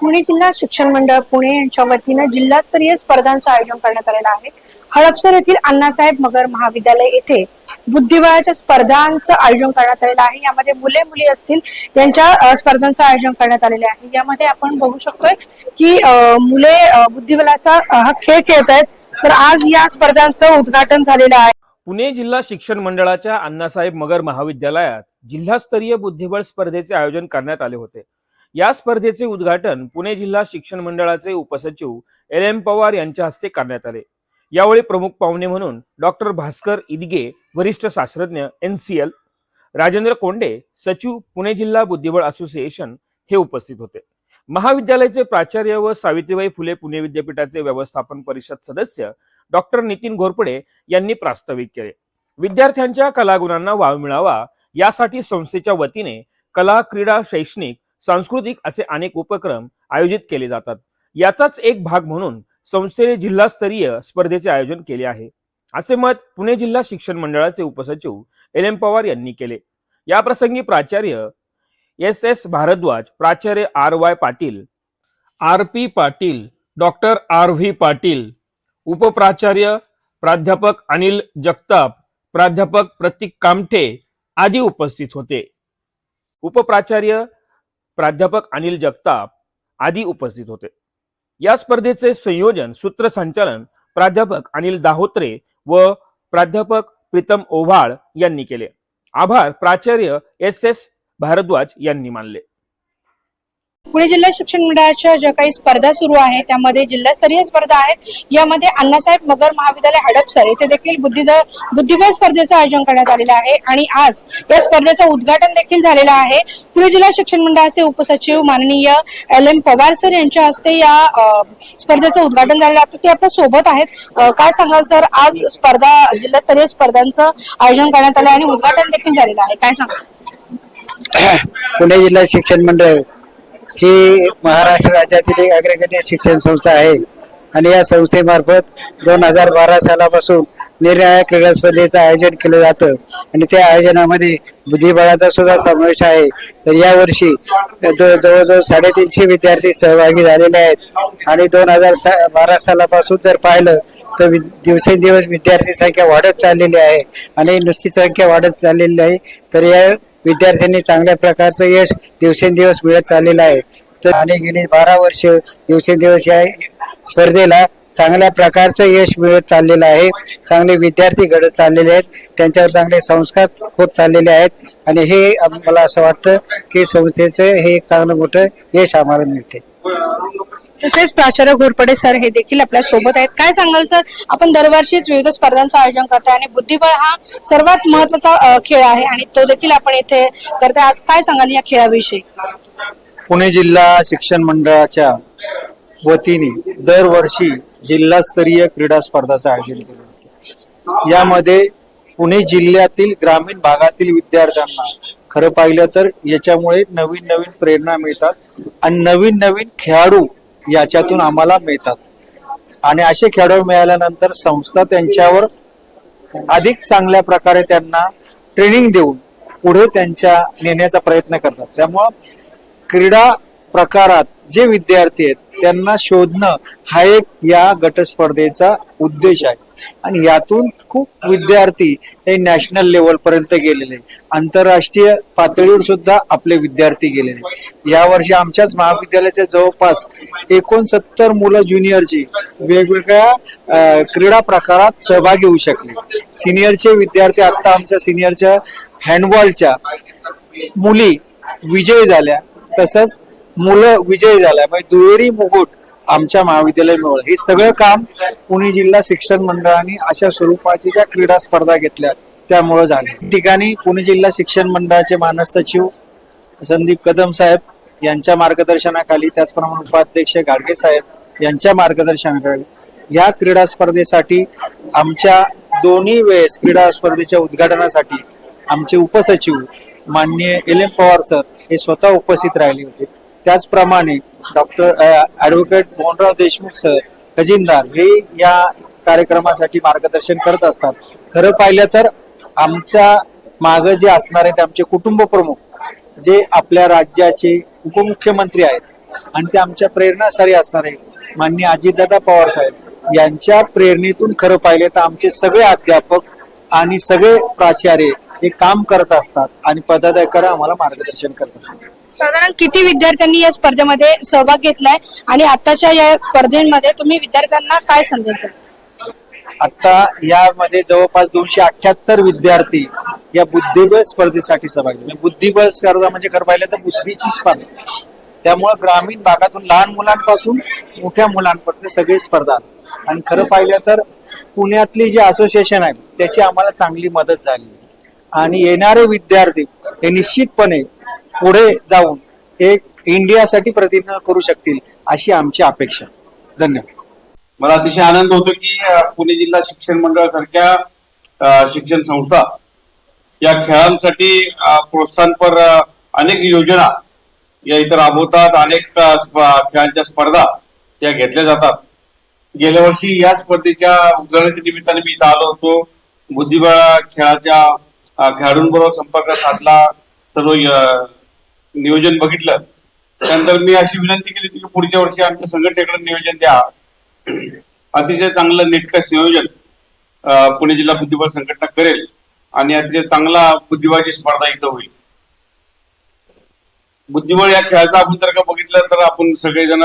पुणे जिल्हा शिक्षण मंडळ पुणे यांच्या वतीनं जिल्हास्तरीय स्पर्धांचं आयोजन करण्यात आलेलं आहे. हडपसर येथील अण्णासाहेब मगर महाविद्यालय येथे बुद्धिबळाच्या स्पर्धांचं आयोजन करण्यात आलेलं आहे. यामध्ये मुले मुली असतील यांच्या स्पर्धांचं आयोजन करण्यात आलेले आहे. यामध्ये आपण बघू शकतोय की मुले बुद्धिबळाचा हा खेळ खेळत आहेत तर आज या स्पर्धांचं उद्घाटन झालेलं आहे. पुणे जिल्हा शिक्षण मंडळाच्या अण्णासाहेब मगर महाविद्यालयात जिल्हास्तरीय बुद्धिबळ स्पर्धेचे आयोजन करण्यात आले होते. या स्पर्धेचे उद्घाटन पुणे जिल्हा शिक्षण मंडळाचे उपसचिव एल एम पवार यांच्या हस्ते करण्यात आले. यावेळी प्रमुख पाहुणे म्हणून डॉक्टर भास्कर इदगे वरिष्ठ शास्त्रज्ञ एनसीएल राजेंद्र कोंडे सचिव पुणे जिल्हा बुद्धिबळ असोसिएशन हे उपस्थित होते. महाविद्यालयाचे प्राचार्य व सावित्रीबाई फुले पुणे विद्यापीठाचे व्यवस्थापन परिषद सदस्य डॉक्टर नितीन घोरपडे यांनी प्रास्ताविक केले. विद्यार्थ्यांच्या कलागुणांना वाव मिळावा यासाठी संस्थेच्या वतीने कला क्रीडा शैक्षणिक सांस्कृतिक असे अनेक उपक्रम आयोजित केले जातात. याचाच एक भाग म्हणून संस्थेने जिल्हास्तरीय स्पर्धेचे आयोजन केले आहे. असे मत पुणे जिल्हा शिक्षण मंडळाचे उपसचिव एल एम पवार यांनी केले. या प्रसंगी प्राचार्य एस एस भारद्वाज प्राचार्य R Y Patil R P Patil doctor R V Patil उपप्राचार्य प्राध्यापक अनिल जगताप प्राध्यापक प्रतीक कामठे आदी उपस्थित होते. उपप्राचार्य प्राध्यापक अनिल जगताप आदी उपस्थित होते. या स्पर्धेचे संयोजन सूत्रसंचालन प्राध्यापक अनिल दाहोत्रे व प्राध्यापक प्रीतम ओव्हाळ यांनी केले. आभार प्राचार्य एस एस भारद्वाज यांनी मानले. पुणे जिल्हा शिक्षण मंडळाच्या ज्या काही स्पर्धा सुरू आहेत त्यामध्ये जिल्हास्तरीय स्पर्धा आहेत यामध्ये अण्णासाहेब मगर महाविद्यालय हडपसर येथे देखील बुद्धिद बुद्धिबळ स्पर्धेचं आयोजन करण्यात आलेलं आहे आणि आज या स्पर्धेचं उद्घाटन देखील झालेलं आहे. पुणे जिल्हा शिक्षण मंडळाचे उपसचिव माननीय एल एम पवार सर यांच्या हस्ते या स्पर्धेचं उद्घाटन झालेलं आहे. ते आपल्यासोबत आहेत. काय सांगाल सर? आज स्पर्धा जिल्हास्तरीय स्पर्धांचं आयोजन करण्यात आलं आहे आणि उद्घाटन देखील झालेलं आहे. काय सांगाल? पुणे जिल्हा शिक्षण मंडळ ही महाराष्ट्र राज्यातील एक अग्रगण्य शिक्षण संस्था आहे. आणि या संस्थेमार्फत दोन हजार बारा सालापासून निरनिराळ्या क्रीडा स्पर्धेचं आयोजन केलं जातं. आणि त्या आयोजनामध्ये बुद्धिबळाचा सुद्धा समावेश आहे. तर यावर्षी द- जवळजवळ साडेतीनशे विद्यार्थी सहभागी झालेले आहेत. आणि दोन हजार सा बारा सालापासून जर पाहिलं तर वि- दिवसेंदिवस विद्यार्थी संख्या वाढत चाललेली आहे. आणि नुसती संख्या वाढत चाललेली आहे तर या विद्यार्थ्यांनी चांगल्या प्रकारचं यश दिवसेंदिवस मिळत चाललेलं आहे. तर आणि गेली बारा वर्ष दिवसेंदिवस या स्पर्धेला चांगल्या प्रकारचं यश मिळत चाललेलं आहे. चांगले विद्यार्थी घडत चाललेले आहेत. त्यांच्यावर चांगले संस्कार होत चाललेले आहेत. आणि हे मला असं वाटतं की संस्थेचं हे एक चांगलं मोठं यश आम्हाला मिळते तसेच प्राचार्य घोरपडे सर हे देखील आपल्यासोबत आहेत. काय सांगाल सर? आपण दरवर्षीच विविध स्पर्धांचं आयोजन करतोय आणि बुद्धिबळ हा सर्वात महत्त्वाचा खेळ आहे आणि तो देखील आपण इथे करतोय. आज काय सांगाल या खेळाविषयी? पुणे जिल्हा शिक्षण मंडळाच्या वतीने दरवर्षी जिल्हास्तरीय क्रीडा स्पर्धाचं आयोजन केलं जातं. यामध्ये पुणे जिल्ह्यातील ग्रामीण भागातील विद्यार्थ्यांना खरं पाहिलं तर याच्यामुळे नवीन नवीन प्रेरणा मिळतात. आणि नवीन नवीन खेळाडू याच्यातून आम्हाला मिळतात. आणि असे खेळाडू मिळाल्यानंतर संस्था त्यांच्यावर अधिक चांगल्या प्रकारे त्यांना ट्रेनिंग देऊन पुढे त्यांच्या नेण्याचा प्रयत्न करतात. त्यामुळं क्रीडा प्रकारात जे विद्यार्थी आहेत त्यांना शोधणं हा एक या गटस्पर्धेचा उद्देश आहे. आणि यातून खूप विद्यार्थी हे नॅशनल लेवल पर्यंत गेलेले आंतरराष्ट्रीय पातळीवर सुद्धा आपले विद्यार्थी गेलेले यावर्षी आमच्याच महाविद्यालयाच्या जवळपास एकोणसत्तर मुलं ज्युनियरची वेगवेगळ्या क्रीडा प्रकारात सहभागी होऊ शकले. सिनियरचे विद्यार्थी आता आमच्या सिनियरच्या हँडबॉलच्या मुली विजयी झाल्या. तसंच मुलं विजयी झाल्या. म्हणजे दुहेरी मुकुट आमच्या महाविद्यालय मिळवलं. हे सगळं काम पुणे जिल्हा शिक्षण मंडळाने अशा स्वरूपाची ज्या क्रीडा स्पर्धा घेतल्या त्यामुळं झाले. ठिकाणी पुणे जिल्हा शिक्षण मंडळाचे मानस सचिव संदीप कदम साहेब यांच्या मार्गदर्शनाखाली त्याचप्रमाणे उपाध्यक्ष गाडगे साहेब यांच्या मार्गदर्शनाखाली या क्रीडा स्पर्धेसाठी आमच्या दोन्ही वेळेस क्रीडा स्पर्धेच्या उद्घाटनासाठी आमचे उपसचिव माननीय एल एम पवार सर हे स्वतः उपस्थित राहिले होते. त्याचप्रमाणे doctor advocate Mohanrao Deshmukh sir खजिनदार हे या कार्यक्रमासाठी मार्गदर्शन करत असतात. खरं पाहिलं तर आमच्या मागं जे असणार आहेत आमचे कुटुंब प्रमुख जे आपल्या राज्याचे उपमुख्यमंत्री आहेत आणि ते आमच्या प्रेरणासारी असणारे माननीय अजितदादा पवार साहेब यांच्या प्रेरणेतून खरं पाहिले तर आमचे सगळे अध्यापक आणि सगळे प्राचार्य हे काम करत असतात आणि पदाधिकारी आम्हाला मार्गदर्शन करत असतात. साधारण किती विद्यार्थ्यांनी या स्पर्धेमध्ये सहभाग घेतलाय आणि आताच्या या स्पर्धेमध्ये तुम्ही विद्यार्थ्यांना काय संदेश द्या आता यामध्ये जवळपास दोनशे अठ्याहत्तर विद्यार्थी या बुद्धिबळ स्पर्धेसाठी सहभागी झाले. म्हणजे बुद्धिबळ स्पर्धा म्हणजे खरं पाहिलं तर बुद्धीची स्पर्धा त्यामुळं ग्रामीण भागातून लहान मुलांपासून मोठ्या मुलांपर्यंत सगळी स्पर्धा आली. आणि खरं पाहिलं तर पुण्यातली जी असोसिएशन आहे त्याची आम्हाला चांगली मदत झाली आणि येणारे विद्यार्थी हे निश्चितपणे पुढे जाऊन एक इंडियासाठी प्रतिज्ञा करू शकतील अशी आमची अपेक्षा. धन्यवाद. मला अतिशय आनंद होतो की पुणे जिल्हा शिक्षण मंडळासारख्या शिक्षण संस्था या खेळांसाठी प्रोत्साहनपर अनेक योजना या इतर राबवतात. अनेक खेळांच्या स्पर्धा या घेतल्या जातात. गेल्या वर्षी या स्पर्धेच्या उद्घाटनाच्या निमित्ताने मी इथं आलो होतो. बुद्धिबळ खेळाच्या खेळाडूंबरोबर संपर्क साधला. सर्व नियोजन बघितलं त्यानंतर मी अशी विनंती केली की पुढच्या वर्षी आमच्या संघटनेकडे नियोजन द्या. अतिशय चांगलं नेटकं नियोजन पुणे जिल्हा बुद्धिबळ संघटना करेल आणि अतिशय चांगला बुद्धिबळाची स्पर्धा इथं होईल. बुद्धिबळ या खेळाचा आपण जर का बघितलं तर आपण सगळेजण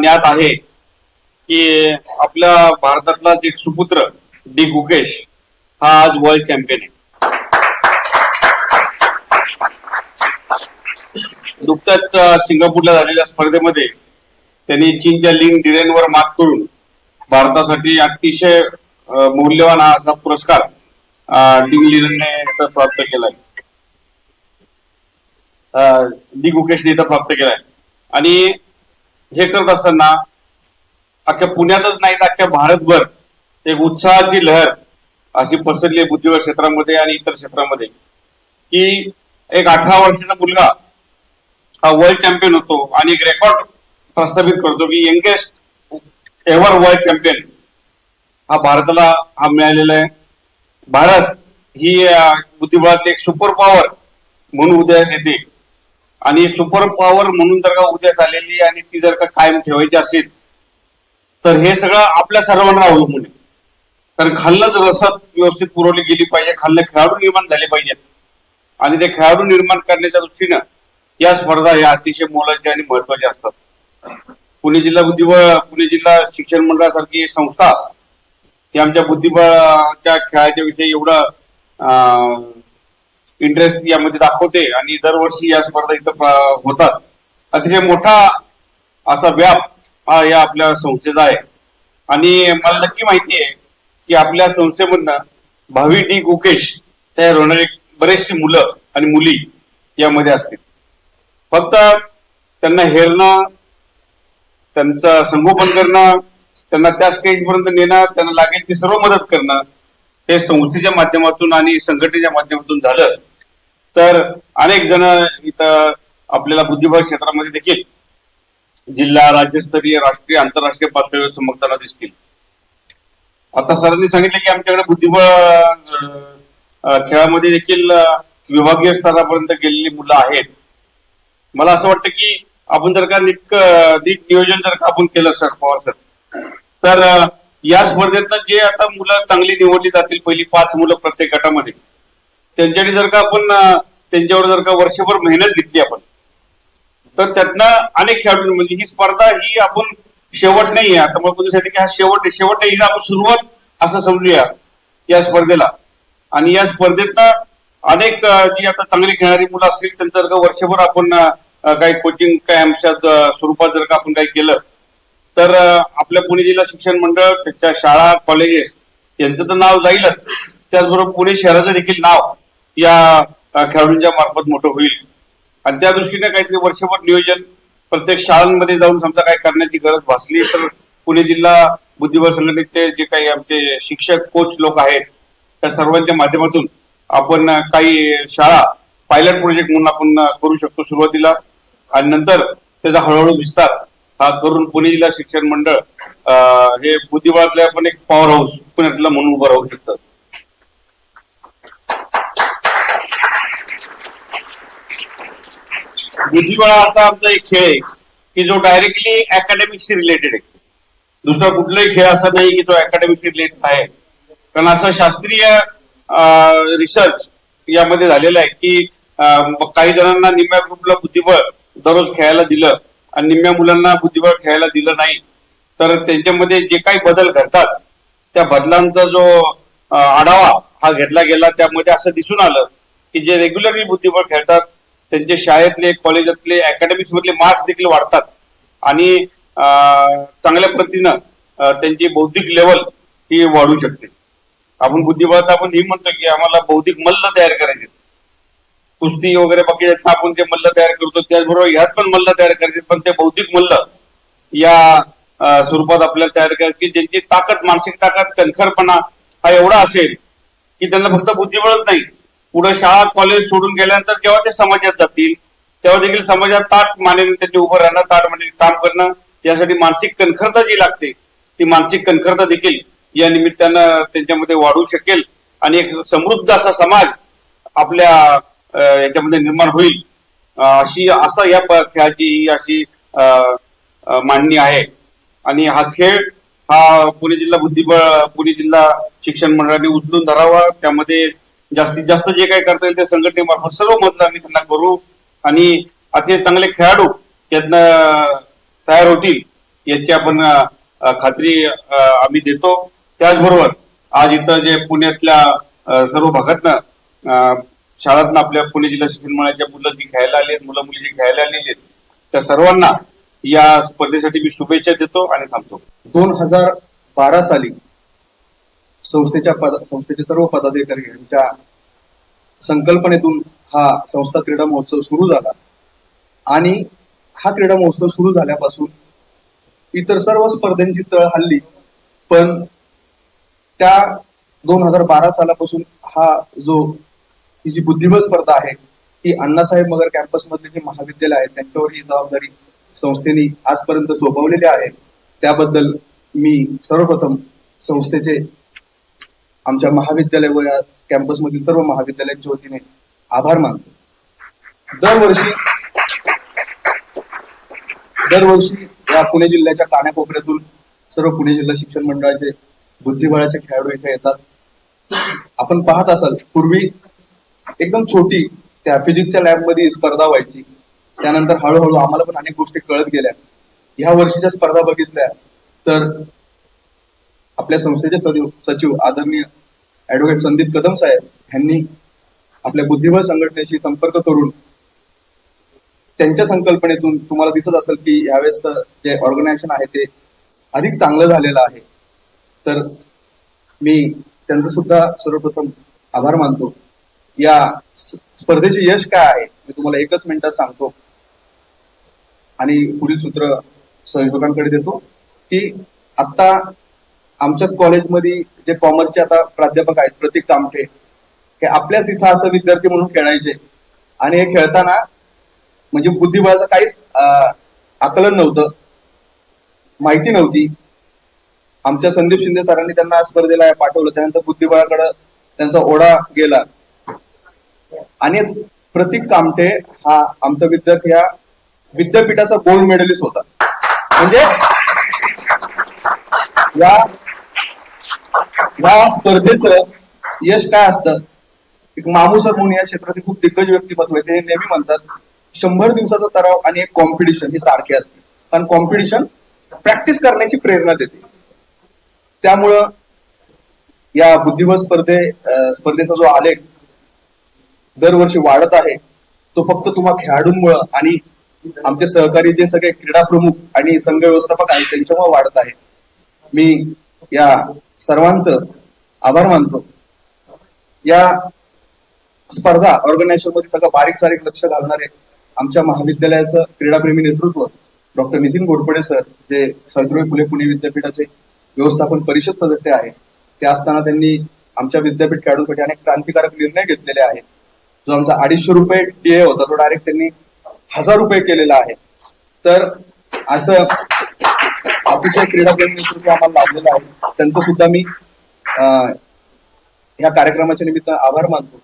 ज्ञात आहे की आपल्या भारतातला एक सुपुत्र डी. गुकेश हा आज वर्ल्ड चॅम्पियन आहे. नुकत्याच सिंगापूरला झालेल्या स्पर्धेमध्ये त्यांनी चीनच्या लिंग डिरेनवर मात करून भारतासाठी अतिशय मौल्यवान हा असा पुरस्कार लिंग लिरेनने प्राप्त केलाय. डी गुकेशने इथं प्राप्त केलाय. आणि हे करत असताना अख्ख्या पुण्यातच नाही तर अख्ख्या भारतभर एक उत्साहाची लहर अशी पसरली आहे बुद्धिबळ क्षेत्रामध्ये आणि इतर क्षेत्रामध्ये की एक अठरा वर्षाचा मुलगा हा वर्ल्ड चॅम्पियन होतो आणि एक रेकॉर्ड प्रस्थापित करतो की यंगेस्ट एव्हर वर्ल्ड चॅम्पियन हा भारताला हा मिळालेला आहे. भारत ही बुद्धिबळातली एक सुपर पॉवर म्हणून उदयास येते. आणि सुपर पॉवर म्हणून जर का उदयास आलेली आणि ती जर का कायम ठेवायची असेल तर हे सगळं आपल्या सर्वांना अवलंबून आहे. कारण खाल्लंच रसद व्यवस्थित पुरवली गेली पाहिजे खाल्लं खेळाडू निर्माण झाले पाहिजेत. आणि ते खेळाडू निर्माण करण्याच्या दृष्टीनं या स्पर्धा या अतिशय मोलाच्या आणि महत्त्वाच्या असतात. पुणे जिल्हा बुद्धिबळ पुणे जिल्हा शिक्षण मंडळासारखी संस्था ही आमच्या बुद्धिबळाच्या खेळाच्या विषयी एवढं इंटरेस्ट यामध्ये दाखवते आणि दरवर्षी या स्पर्धा इथं होतात. अतिशय मोठा असा व्याप हा या आपल्या संस्थेचा आहे. आणि मला नक्की माहिती आहे की आपल्या संस्थेमधनं भावी डी गुकेश तयार होणारे बरेचशी मुलं आणि मुली यामध्ये असतील. फक्त त्यांना हेरणं त्यांचं संगोपन करणं त्यांना त्या स्टेज पर्यंत नेणं त्यांना लागेल ती सर्व मदत करणं हे संस्थेच्या माध्यमातून आणि संघटनेच्या माध्यमातून झालं. तर अनेक जण इथं आपल्याला बुद्धिबळ क्षेत्रामध्ये देखील जिल्हा राज्यस्तरीय राष्ट्रीय आंतरराष्ट्रीय पातळीवर चमकताना दिसतील. आता सरांनी सांगितलं की आमच्याकडे बुद्धिबळ खेळामध्ये देखील विभागीय स्तरापर्यंत गेलेली मुलं आहेत. मला असं वाटतं की आपण जर का नीट नीट नियोजन जर का आपण केलं सर पवार सर तर या स्पर्धेतनं जे आता मुलं चांगली निवडली जातील पहिली पाच मुलं प्रत्येक गटामध्ये त्यांच्यासाठी जर का आपण त्यांच्यावर जर का वर्षभर मेहनत घेतली आपण तर त्यातनं अनेक खेळाडू म्हणजे ही स्पर्धा ही आपण शेवट नाहीये आता मला की हा शेवट शेवट नाही ही आपण सुरुवात असं समजूया या स्पर्धेला. आणि या स्पर्धेतनं अनेक जी आता चांगली खेळणारी मुलं असतील त्यांचं जर का वर्षभर आपण काही कोचिंग कॅम्पच्या स्वरूपात जर का आपण काही केलं तर आपल्या पुणे जिल्हा शिक्षण मंडळ त्याच्या शाळा कॉलेजेस यांचं तर नाव जाईलच. त्याचबरोबर पुणे शहराचं देखील नाव या खेळाडूंच्या मार्फत मोठं होईल. आणि त्या दृष्टीने काहीतरी वर्षभर नियोजन प्रत्येक शाळांमध्ये जाऊन समजा काय करण्याची गरज भासली तर पुणे जिल्हा बुद्धिबळ संघटनेचे जे काही आमचे शिक्षक कोच लोक आहेत त्या सर्वांच्या माध्यमातून आपण काही शाळा पायलट प्रोजेक्ट म्हणून आपण करू शकतो सुरुवातीला. आणि नंतर त्याचा हळूहळू विस्तार हा करून पुणे जिल्हा शिक्षण मंडळ हे बुद्धिबळातल्या पण एक पॉवर हाऊस पुण्यातला म्हणून उभं राहू शकतं. बुद्धिबळ असा आमचा एक खेळ आहे की जो डायरेक्टली अकॅडमिकशी रिलेटेड आहे. दुसरा कुठलाही खेळ असा नाही की तो अकॅडमिकशी रिलेटेड आहे. कारण असं शास्त्रीय रिसर्च यामध्ये झालेलं आहे की काही जणांना निम्म्या ग्रुपला बुद्धिबळ दररोज खेळायला दिलं आणि निम्म्या मुलांना बुद्धिबळ खेळायला दिलं नाही तर त्यांच्यामध्ये जे काही बदल घडतात त्या बदलांचा जो आढावा हा घेतला गेला त्यामध्ये असं दिसून आलं की जे रेग्युलरली बुद्धिबळ खेळतात त्यांचे शाळेतले कॉलेजातले अकॅडमिक्स मधले मार्क्स देखील वाढतात. आणि चांगल्या पद्धतीनं त्यांची बौद्धिक लेवल ही वाढू शकते. आपण बुद्धिबळात आपण ही म्हणतो की आम्हाला बौद्धिक मल्ल तयार करायचे. कुस्ती वगैरे बाकी आपण जे मल्ल तयार करतो त्याचबरोबर ह्यात पण मल्ल तयार करायचे पण ते बौद्धिक मल्ल या स्वरूपात आपल्याला तयार करायचं की ज्यांची ताकद मानसिक ताकद कणखरपणा हा एवढा असेल की त्यांना फक्त बुद्धिबळच नाही. पुढे शाळा कॉलेज सोडून गेल्यानंतर जेव्हा ते समाजात जातील तेव्हा देखील समाजात ताट मानेने त्यांनी उभं राहणं ताट मानेने काम करणं यासाठी मानसिक कणखरता जी लागते ती मानसिक कणखरता देखील या निमित्तानं त्यांच्यामध्ये वाढू शकेल. आणि एक समृद्ध असा समाज आपल्या याच्यामध्ये निर्माण होईल. अशी असा या खेळाची ही अशी मांडणी आहे. आणि हा खेळ हा पुणे जिल्हा बुद्धिबळ पुणे जिल्हा शिक्षण मंडळाने उचलून धरावा. त्यामध्ये जास्तीत जास्त जे काही करता येईल ते संघटनेमार्फत सर्व मदत आम्ही त्यांना करू. आणि असे चांगले खेळाडू त्यांना तयार होतील याची आपण खात्री आम्ही देतो. त्याचबरोबर आज इथं जे पुण्यातल्या सर्व भागातनं शाळांना आपल्या पुणे जिल्हा शिक्षण मंडळाच्या मुलं जी घ्यायला आली आहेत मुलं मुली जी घ्यायला आलेली आहेत त्या सर्वांना या स्पर्धेसाठी मी शुभेच्छा देतो आणि थांबतो. दोन हजार बारा साली संस्थेच्या पद संस्थेचे सर्व पदाधिकारी यांच्या संकल्पनेतून हा संस्था क्रीडा महोत्सव सुरू झाला. आणि हा क्रीडा महोत्सव सुरू झाल्यापासून इतर सर्व स्पर्धांची स्थळ हल्ली पण त्या दोन हजार बारा सालापासून हा जो ही जी बुद्धिबळ स्पर्धा आहे ही अण्णासाहेब मगर कॅम्पस मधले जे महाविद्यालय आहेत त्यांच्यावर ही जबाबदारी संस्थेने आजपर्यंत सोपवलेली आहे. त्याबद्दल मी सर्वप्रथम संस्थेचे आमच्या महाविद्यालय व या कॅम्पसमधील सर्व महाविद्यालयांच्या वतीने आभार मानतो. दरवर्षी दरवर्षी या पुणे जिल्ह्याच्या कानाकोपऱ्यातून सर्व पुणे जिल्हा शिक्षण मंडळाचे बुद्धिबळाचे खेळाडू इथे येतात. आपण पाहत असाल पूर्वी एकदम छोटी त्या फिजिक्सच्या लॅबमध्ये स्पर्धा व्हायची. त्यानंतर हळूहळू आम्हाला पण अनेक गोष्टी कळत गेल्या. ह्या वर्षीच्या स्पर्धा बघितल्या तर आपल्या संस्थेचे सचिव सचिव आदरणीय ऍडव्होकेट संदीप कदम साहेब यांनी आपल्या बुद्धिबळ संघटनेशी संपर्क करून त्यांच्या संकल्पनेतून तुम्हाला दिसत असेल की यावेळेस जे ऑर्गनायझेशन आहे ते अधिक चांगलं झालेलं आहे. तर मी त्यांचं सुद्धा सर्वप्रथम आभार मानतो. या स्पर्धेचे यश काय आहे? मी तुम्हाला एकच मिनिटात सांगतो. आणि पुढील सूत्र संयोजकांकडे देतो की आता आमच्याच कॉलेजमध्ये जे कॉमर्सचे आता प्राध्यापक आहेत प्रतीक कामठे हे आपल्याच इथं असं विद्यार्थी म्हणून खेळायचे. आणि हे खेळताना म्हणजे बुद्धिबळाचं काहीच अं, आकलन नव्हतं. माहिती नव्हती. आमच्या संदीप शिंदे सरांनी त्यांना स्पर्धेला पाठवलं. त्यानंतर बुद्धिबळाकडे त्यांचा ओढा गेला. आणि प्रतीक कामठे हा आमचा विद्यार्थी हा विद्यापीठाचा गोल्ड मेडलिस्ट होता. म्हणजे या या स्पर्धेचं यश काय असतं? एक मामूसर म्हणून या क्षेत्रातील खूप दिग्गज व्यक्तिमत्व आहे ते नेहमी म्हणतात शंभर दिवसाचा सराव आणि एक कॉम्पिटिशन ही सारखी असते. कारण कॉम्पिटिशन प्रॅक्टिस करण्याची प्रेरणा देते. त्यामुळं या बुद्धिबळ स्पर्धे स्पर्धेचा जो आलेख दरवर्षी वाढत आहे. तो फक्त तुम्हा खेळाडूंमुळं आणि आमचे सहकारी जे सगळे क्रीडा प्रमुख आणि संघ व्यवस्थापक आहेत त्यांच्यामुळे वाढत आहे. मी या सर्वांचं आभार मानतो. या स्पर्धा ऑर्गनायझेशनमध्ये सगळं बारीक सारीक लक्ष घालणारे आमच्या महाविद्यालयाचं क्रीडाप्रेमी नेतृत्व डॉक्टर नितीन गोडपडे सर जे सावित्रीबाई फुले पुणे विद्यापीठाचे व्यवस्थापन परिषद सदस्य आहे ते असताना त्यांनी आमच्या विद्यापीठ खेळाडूंसाठी अनेक क्रांतिकारक निर्णय घेतलेले आहेत. जो आमचा अडीचशे रुपये डीए होता तो डायरेक्ट त्यांनी हजार रुपये केलेला आहे. तर असं अतिशय क्रीडाप्रेमी नेतृत्व आम्हाला लाभलेलं आहे त्यांचं सुद्धा मी अं, या कार्यक्रमाच्या निमित्त आभार मानतो.